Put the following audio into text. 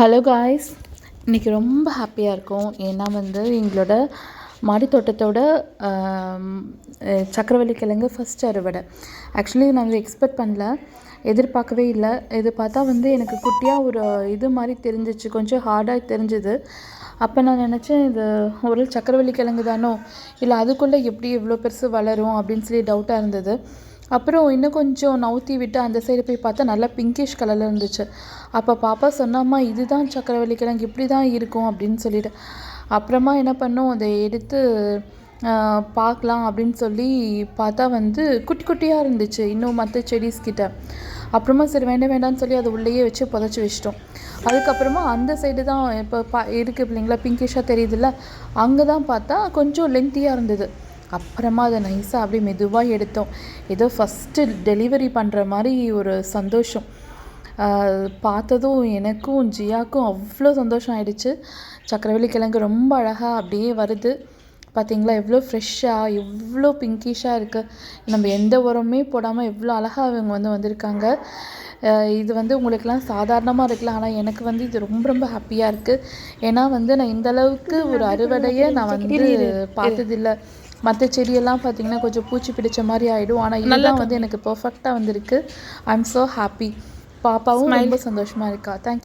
Hello guys இன்றைக்கி ரொம்ப ஹாப்பியாக இருக்கும். ஏன்னா வந்து எங்களோட மாடி தோட்டத்தோட சக்கரவள்ளி கிழங்கு ஃபஸ்ட் அறுவடை. ஆக்சுவலி நாங்கள் எக்ஸ்பெக்ட் பண்ணல. எதிர்பார்க்கவே இல்லை. இது பார்த்தா வந்து எனக்கு குட்டியாக ஒரு இது மாதிரி தெரிஞ்சிச்சு. கொஞ்சம் ஹார்டாக தெரிஞ்சுது. அப்போ நான் நினச்சேன் இது ஒரு சக்கரவள்ளி கிழங்கு தானோ? இல்லை அதுக்குள்ளே எப்படி இவ்வளோ பெருசு வளரும் அப்படின்னு சொல்லி டவுட்டாக இருந்தது. அப்புறம் இன்னும் கொஞ்சம் நவுத்தி விட்டு அந்த சைடு போய் பார்த்தா நல்லா பிங்கிஷ் கலரில் இருந்துச்சு. அப்போ பாப்பா சொன்னாம்மா இதுதான் சக்கரவள்ளி கிழங்கு இப்படி தான் இருக்கும் அப்படின்னு சொல்லிட்டு. அப்புறமா என்ன பண்ணோம் அதை எடுத்து பார்க்கலாம் அப்படின்னு சொல்லி பார்த்தா வந்து குட்டி குட்டியாக இருந்துச்சு இன்னும் மற்ற செடிஸ் கிட்ட. அப்புறமா சரி வேண்டாம் வேண்டாம்னு சொல்லி அதை உள்ளேயே வச்சு புதைச்சி வச்சிட்டோம். அதுக்கப்புறமா அந்த சைடு தான் இப்போ பா இருக்குது இல்லைங்களா பிங்கிஷாக தெரியுதுல்ல அங்கே தான் பார்த்தா கொஞ்சம் லென்த்தியாக இருந்தது. அப்புறமா அதை நைஸாக அப்படியே மெதுவாக எடுத்தோம். ஏதோ ஃபஸ்ட்டு டெலிவரி பண்ணுற மாதிரி ஒரு சந்தோஷம். பார்த்ததும் எனக்கும் ஜியாக்கும் அவ்வளோ சந்தோஷம் ஆயிடுச்சு. சக்கரவள்ளி கிழங்கு ரொம்ப அழகாக அப்படியே வருது. பார்த்தீங்களா எவ்வளோ ஃப்ரெஷ்ஷாக எவ்வளோ பிங்கிஷாக இருக்குது நம்ம எந்த உரமே போடாமல் எவ்வளோ அழகாக இவங்க வந்து வந்திருக்காங்க. இது வந்து உங்களுக்கெல்லாம் சாதாரணமாக இருக்கலாம். ஆனால் எனக்கு வந்து இது ரொம்ப ரொம்ப ஹாப்பியாக இருக்குது ஏன்னா வந்து நான் இந்த அளவுக்கு ஒரு அறுவடையை நான் வந்து பார்த்ததில்ல. மற்ற செடியெல்லாம் பார்த்தீங்கன்னா கொஞ்சம் பூச்சி பிடிச்ச மாதிரி ஆகிடும் ஆனால் இதெல்லாம் வந்து எனக்கு பர்ஃபெக்டாக வந்திருக்கு. ஐ எம் ஸோ ஹாப்பி பாப்பாவும் ரொம்ப சந்தோஷமாக இருக்கா? தேங்க்